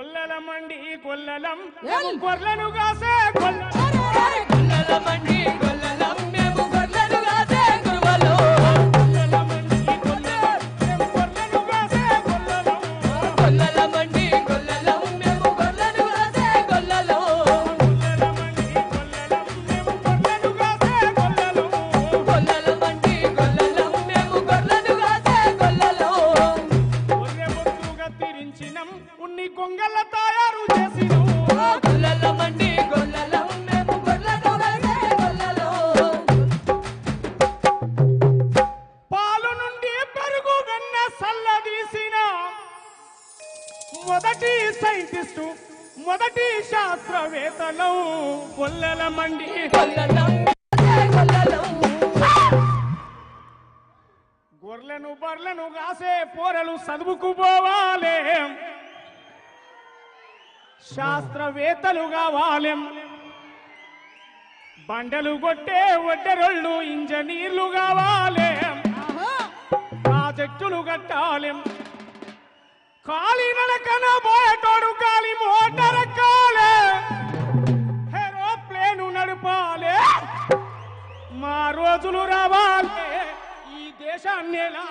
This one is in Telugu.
గొల్లల మండి గొల్లలం ఏయ్! గొర్రెలను కాసే కొంగల తయారు చేసినం. గొల్లల మండి గొల్లలం మేము గొల్లలు. పాలు నుండి పెరుగు వెన్న సల్లదీసిన మొదటి సైంటిస్టు మొదటి శాస్త్రవేత్తలు. గొల్లల మండి. గొల్లలం గొర్రెలను బర్రెలను కాసే పోరలు చదువుకు పోవాలి. శాస్త్రవేత్తలు కావాలి. బండలు కొట్టే ఒడ్డెరొళ్ళు ఇంజనీర్లు కావాలి. ప్రాజెక్టులు కట్టాలి. కాలి నడకన పోయేటోడు కాలి మోటార్ ఎక్కాలి. ఏరోప్లేను నడపాలి. మా రోజులు రావాలి. ఈ దేశాన్ని ఎలా